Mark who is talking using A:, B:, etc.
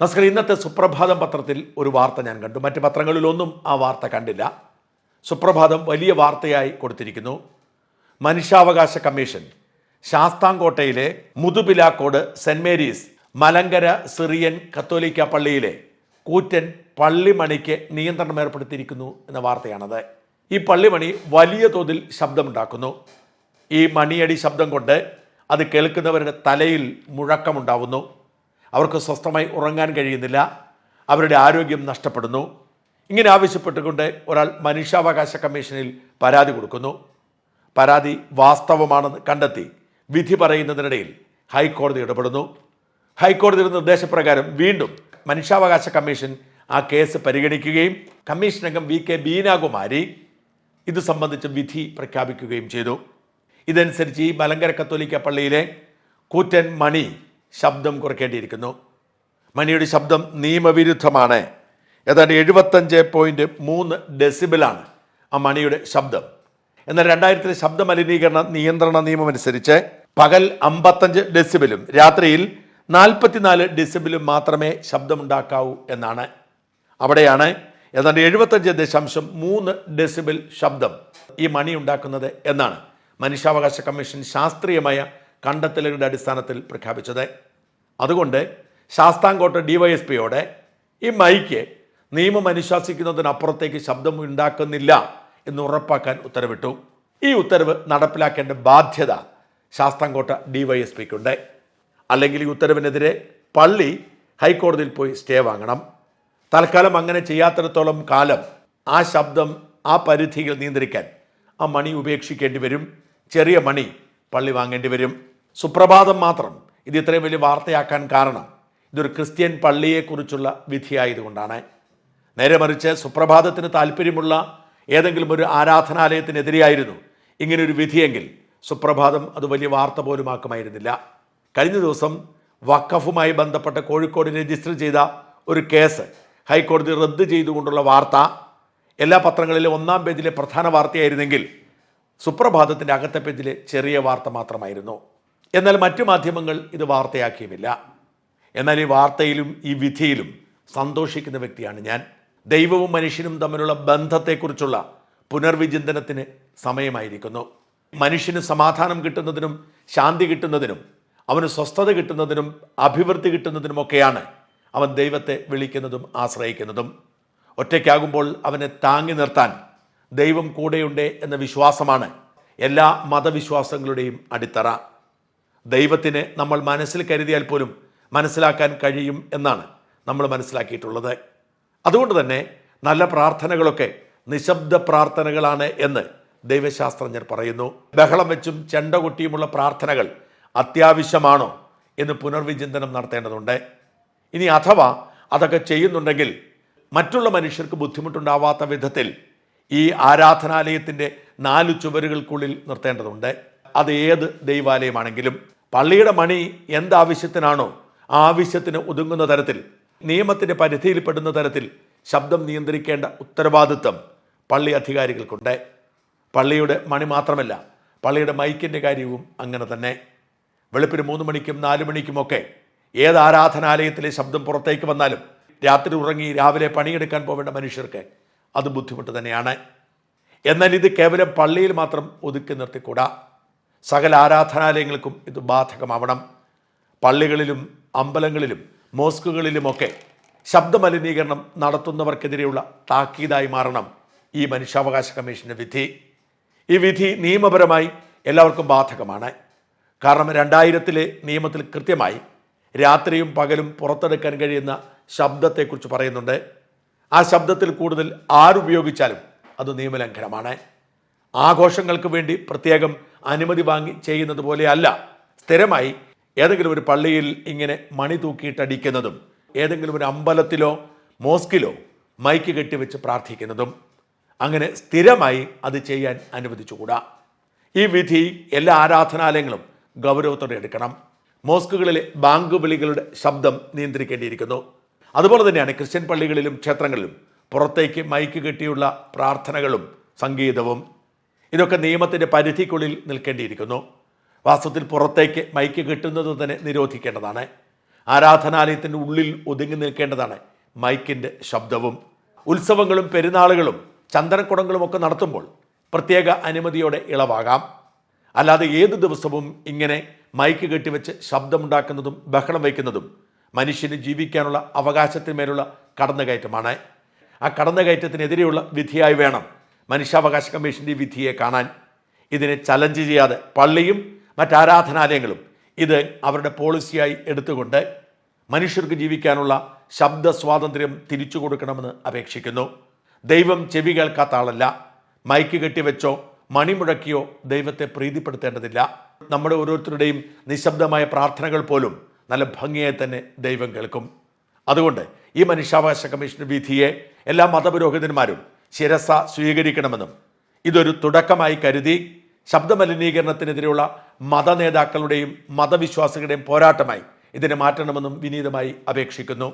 A: നമസ്കാരം ഇന്നത്തെ സുപ്രഭാതം പത്രത്തിൽ ഒരു വാർത്ത ഞാൻ കണ്ടു. മറ്റ് പത്രങ്ങളിലൊന്നും ആ വാർത്ത കണ്ടില്ല. സുപ്രഭാതം വലിയ വാർത്തയായി കൊടുത്തിരിക്കുന്നു. മനുഷ്യാവകാശ commission ശാസ്താംകോട്ടയിലെ Muthupilakkad Saint Mary's Malankara Syrian കത്തോലിക്ക പള്ളിയിലെ കൂറ്റൻ പള്ളിമണിക്ക് നിയന്ത്രണം ഏർപ്പെടുത്തിയിരിക്കുന്നു എന്ന വാർത്തയാണത്. ഈ പള്ളിമണി വലിയ തോതിൽ ശബ്ദമുണ്ടാക്കുന്നു. ഈ മണിയടി ശബ്ദം കൊണ്ട് അത് കേൾക്കുന്നവരുടെ തലയിൽ മുഴക്കമുണ്ടാവുന്നു. അവർക്ക് സ്വസ്ഥമായി ഉറങ്ങാൻ കഴിയുന്നില്ല. അവരുടെ ആരോഗ്യം നഷ്ടപ്പെടുന്നു. ഇങ്ങനെ ആവശ്യപ്പെട്ടുകൊണ്ട് ഒരാൾ മനുഷ്യാവകാശ കമ്മീഷനിൽ പരാതി കൊടുക്കുന്നു. പരാതി വാസ്തവമാണെന്ന് കണ്ടെത്തി വിധി പറയുന്നതിനിടയിൽ ഹൈക്കോടതി ഇടപെടുന്നു. ഹൈക്കോടതിയുടെ നിർദ്ദേശപ്രകാരം വീണ്ടും മനുഷ്യാവകാശ കമ്മീഷൻ ആ കേസ് പരിഗണിക്കുകയും കമ്മീഷൻ അംഗം വി കെ ബീനാകുമാരി ഇത് സംബന്ധിച്ച് വിധി പ്രഖ്യാപിക്കുകയും ചെയ്തു. ഇതനുസരിച്ച് ഈ മലങ്കര കത്തോലിക്ക പള്ളിയിലെ കൂറ്റൻ മണി ശബ്ദം കുറയ്ക്കേണ്ടിയിരിക്കുന്നു. മണിയുടെ ശബ്ദം നിയമവിരുദ്ധമാണ്. ഏതാണ്ട് എഴുപത്തഞ്ച് പോയിന്റ് മൂന്ന് ഡെസിബിളാണ് ആ മണിയുടെ ശബ്ദം. എന്നാൽ രണ്ടായിരത്തിലെ ശബ്ദ മലിനീകരണ നിയന്ത്രണ നിയമം അനുസരിച്ച് പകൽ അമ്പത്തഞ്ച് ഡെസിബിലും രാത്രിയിൽ നാൽപ്പത്തിനാല് ഡെസിബിലും മാത്രമേ ശബ്ദമുണ്ടാക്കാവൂ എന്നാണ്. അവിടെയാണ് ഏതാണ്ട് എഴുപത്തഞ്ച് ദശാംശം മൂന്ന് ഡെസിബിൽ ശബ്ദം ഈ മണി ഉണ്ടാക്കുന്നത് എന്നാണ് മനുഷ്യാവകാശ കമ്മീഷൻ ശാസ്ത്രീയമായ കണ്ടെത്തലുകളുടെ അടിസ്ഥാനത്തിൽ പ്രഖ്യാപിച്ചത്. അതുകൊണ്ട് ശാസ്താംകോട്ട ഡിവൈഎസ്പിയോടെ ഈ മൈക്ക് നിയമം അനുശാസിക്കുന്നതിനപ്പുറത്തേക്ക് ശബ്ദം ഉണ്ടാക്കുന്നില്ല എന്ന് ഉറപ്പാക്കാൻ ഉത്തരവിട്ടു. ഈ ഉത്തരവ് നടപ്പിലാക്കേണ്ട ബാധ്യത ശാസ്താംകോട്ട ഡിവൈഎസ്പിക്കുണ്ട്. അല്ലെങ്കിൽ ഈ ഉത്തരവിനെതിരെ പള്ളി ഹൈക്കോടതിയിൽ പോയി സ്റ്റേ വാങ്ങണം. തൽക്കാലം അങ്ങനെ ചെയ്യാത്തിടത്തോളം കാലം ആ ശബ്ദം ആ പരിധിയിൽ നിയന്ത്രിക്കാൻ ആ മണി ഉപേക്ഷിക്കേണ്ടി വരും. ചെറിയ മണി പള്ളി വാങ്ങേണ്ടി വരും. സുപ്രഭാതം മാത്രം ഇത് ഇത്രയും വലിയ വാർത്തയാക്കാൻ കാരണം ഇതൊരു ക്രിസ്ത്യൻ പള്ളിയെക്കുറിച്ചുള്ള വിധിയായതുകൊണ്ടാണ്. നേരെ മറിച്ച് സുപ്രഭാതത്തിന് താല്പര്യമുള്ള ഏതെങ്കിലും ഒരു ആരാധനാലയത്തിനെതിരെയായിരുന്നു ഇങ്ങനൊരു വിധിയെങ്കിൽ സുപ്രഭാതം അത് വലിയ വാർത്ത പോലും ആക്കുമായിരുന്നില്ല. കഴിഞ്ഞ ദിവസം വഖഫുമായി ബന്ധപ്പെട്ട കോഴിക്കോട് രജിസ്റ്റർ ചെയ്ത ഒരു കേസ് ഹൈക്കോടതി റദ്ദ് ചെയ്തുകൊണ്ടുള്ള വാർത്ത എല്ലാ പത്രങ്ങളിലും ഒന്നാം പേജിലെ പ്രധാന വാർത്തയായിരുന്നെങ്കിൽ സുപ്രഭാതത്തിന്റെ അകത്തെ പേജിലെ ചെറിയ വാർത്ത മാത്രമായിരുന്നു. എന്നാൽ മറ്റു മാധ്യമങ്ങൾ ഇത് വാർത്തയാക്കിയുമില്ല. എന്നാൽ ഈ വാർത്തയിലും ഈ വിധിയിലും സന്തോഷിക്കുന്ന വ്യക്തിയാണ് ഞാൻ. ദൈവവും മനുഷ്യനും തമ്മിലുള്ള ബന്ധത്തെക്കുറിച്ചുള്ള പുനർവിചിന്തനത്തിന് സമയമായിരിക്കുന്നു. മനുഷ്യന് സമാധാനം കിട്ടുന്നതിനും ശാന്തി കിട്ടുന്നതിനും അവന് സ്വസ്ഥത കിട്ടുന്നതിനും അഭിവൃദ്ധി കിട്ടുന്നതിനുമൊക്കെയാണ് അവൻ ദൈവത്തെ വിളിക്കുന്നതും ആശ്രയിക്കുന്നതും. ഒറ്റയ്ക്കാകുമ്പോൾ അവനെ താങ്ങി നിർത്താൻ ദൈവം കൂടെയുണ്ട് എന്ന വിശ്വാസമാണ് എല്ലാ മതവിശ്വാസങ്ങളുടെയും അടിത്തറ. ദൈവത്തിന് നമ്മൾ മനസ്സിൽ കരുതിയാൽ പോലും മനസ്സിലാക്കാൻ കഴിയും എന്നാണ് നമ്മൾ മനസ്സിലാക്കിയിട്ടുള്ളത്. അതുകൊണ്ട് തന്നെ നല്ല പ്രാർത്ഥനകളൊക്കെ നിശബ്ദ പ്രാർത്ഥനകളാണ് എന്ന് ദൈവശാസ്ത്രജ്ഞർ പറയുന്നു. ബഹളം വെച്ചും ചെണ്ട കൊട്ടിയുമുള്ള പ്രാർത്ഥനകൾ അത്യാവശ്യമാണോ എന്ന് പുനർവിചിന്തനം നടത്തേണ്ടതുണ്ട്. ഇനി അഥവാ അതൊക്കെ ചെയ്യുന്നുണ്ടെങ്കിൽ മറ്റുള്ള മനുഷ്യർക്ക് ബുദ്ധിമുട്ടുണ്ടാവാത്ത വിധത്തിൽ ഈ ആരാധനാലയത്തിന്റെ നാല് ചുവരുകൾക്കുള്ളിൽ നിർത്തേണ്ടതുണ്ട്. അത് ഏത് ദൈവാലയമാണെങ്കിലും പള്ളിയുടെ മണി എന്താവശ്യത്തിനാണോ ആ ആവശ്യത്തിന് ഒതുങ്ങുന്ന തരത്തിൽ നിയമത്തിന്റെ പരിധിയിൽപ്പെടുന്ന തരത്തിൽ ശബ്ദം നിയന്ത്രിക്കേണ്ട ഉത്തരവാദിത്വം പള്ളി അധികാരികൾക്കുണ്ട്. പള്ളിയുടെ മണി മാത്രമല്ല പള്ളിയുടെ മൈക്കിന്റെ കാര്യവും അങ്ങനെ തന്നെ. വെളുപ്പിന് മൂന്ന് മണിക്കും നാല് മണിക്കുമൊക്കെ ഏത് ആരാധനാലയത്തിലെ ശബ്ദം പുറത്തേക്ക് വന്നാലും രാത്രി ഉറങ്ങി രാവിലെ പണിയെടുക്കാൻ പോവേണ്ട മനുഷ്യർക്ക് അത് ബുദ്ധിമുട്ട് തന്നെയാണ്. എന്നാൽ ഇത് കേവലം പള്ളിയിൽ മാത്രം ഒതുക്കി നിർത്തിക്കൂടാ. സകല ആരാധനാലയങ്ങൾക്കും ഇത് ബാധകമാവണം. പള്ളികളിലും അമ്പലങ്ങളിലും മോസ്കുകളിലുമൊക്കെ ശബ്ദമലിനീകരണം നടത്തുന്നവർക്കെതിരെയുള്ള താക്കീതായി മാറണം ഈ മനുഷ്യാവകാശ കമ്മീഷന്റെ വിധി. ഈ വിധി നിയമപരമായി എല്ലാവർക്കും ബാധകമാണ്. കാരണം രണ്ടായിരത്തിലെ നിയമത്തിൽ കൃത്യമായി രാത്രിയും പകലും പുറത്തെടുക്കാൻ കഴിയുന്ന ശബ്ദത്തെക്കുറിച്ച് പറയുന്നുണ്ട്. ആ ശബ്ദത്തിൽ കൂടുതൽ ആരുപയോഗിച്ചാലും അത് നിയമലംഘനമാണ്. ആഘോഷങ്ങൾക്ക് വേണ്ടി പ്രത്യേകം അനുമതി വാങ്ങി ചെയ്യുന്നത് പോലെയല്ല. സ്ഥിരമായി ഏതെങ്കിലും ഒരു പള്ളിയിൽ ഇങ്ങനെ മണി തൂക്കിയിട്ടടിക്കുന്നതും ഏതെങ്കിലും ഒരു അമ്പലത്തിലോ മോസ്കിലോ മൈക്ക് കെട്ടിവെച്ച് പ്രാർത്ഥിക്കുന്നതും അങ്ങനെ സ്ഥിരമായി അത് ചെയ്യാൻ അനുവദിച്ചുകൂടാ. ഈ വിധി എല്ലാ ആരാധനാലയങ്ങളും ഗൗരവത്തോടെ എടുക്കണം. മോസ്കുകളിലെ ബാങ്ക് വിളികളുടെ ശബ്ദം നിയന്ത്രിക്കേണ്ടിയിരിക്കുന്നു. അതുപോലെ തന്നെയാണ് ക്രിസ്ത്യൻ പള്ളികളിലും ക്ഷേത്രങ്ങളിലും പുറത്തേക്ക് മൈക്ക് കെട്ടിയുള്ള പ്രാർത്ഥനകളും സംഗീതവും ഇതൊക്കെ നിയമത്തിന്റെ പരിധിക്കുള്ളിൽ നിൽക്കേണ്ടിയിരിക്കുന്നു. വാസ്തവത്തിൽ പുറത്തേക്ക് മൈക്ക് കിട്ടുന്നത് തന്നെ നിരോധിക്കേണ്ടതാണ്. ആരാധനാലയത്തിന്റെ ഉള്ളിൽ ഒതുങ്ങി നിൽക്കേണ്ടതാണ് മൈക്കിന്റെ ശബ്ദവും ഉത്സവങ്ങളും പെരുന്നാളുകളും ചന്ദനക്കുടങ്ങളും ഒക്കെ നടത്തുമ്പോൾ പ്രത്യേക അനുമതിയോടെ ഇളവാകാം. അല്ലാതെ ഏത് ദിവസവും ഇങ്ങനെ മൈക്ക് കെട്ടിവെച്ച് ശബ്ദമുണ്ടാക്കുന്നതും ബഹളം വയ്ക്കുന്നതും മനുഷ്യന് ജീവിക്കാനുള്ള അവകാശത്തിന്മേലുള്ള കടന്നുകയറ്റമാണ്. ആ കടന്നുകയറ്റത്തിനെതിരെയുള്ള വിധിയായി വേണം മനുഷ്യാവകാശ കമ്മീഷന്റെ വിധിയെ കാണാൻ ഇതിനെ ചലഞ്ച് ചെയ്യാതെ പള്ളിയും മറ്റാരാധനാലയങ്ങളും ഇത് അവരുടെ പോളിസിയായി എടുത്തുകൊണ്ട് മനുഷ്യർക്ക് ജീവിക്കാനുള്ള ശബ്ദ സ്വാതന്ത്ര്യം തിരിച്ചു കൊടുക്കണമെന്ന് അപേക്ഷിക്കുന്നു. ദൈവം ചെവി കേൾക്കാത്ത ആളല്ല. മൈക്ക് കെട്ടിവെച്ചോ മണിമുഴക്കിയോ ദൈവത്തെ പ്രീതിപ്പെടുത്തേണ്ടതില്ല. നമ്മുടെ ഓരോരുത്തരുടെയും നിശബ്ദമായ പ്രാർത്ഥനകൾ പോലും നല്ല ഭംഗിയായി തന്നെ ദൈവം കേൾക്കും. അതുകൊണ്ട് ഈ മനുഷ്യാവകാശ കമ്മീഷൻ വിധിയെ എല്ലാ മതപുരോഹിതന്മാരും ശിരസ സ്വീകരിക്കണമെന്നും ഇതൊരു തുടക്കമായി കരുതി ശബ്ദമലിനീകരണത്തിനെതിരെയുള്ള മത നേതാക്കളുടെയും മതവിശ്വാസികളുടെയും പോരാട്ടമായി ഇതിനെ മാറ്റണമെന്നും വിനീതമായി അപേക്ഷിക്കുന്നു.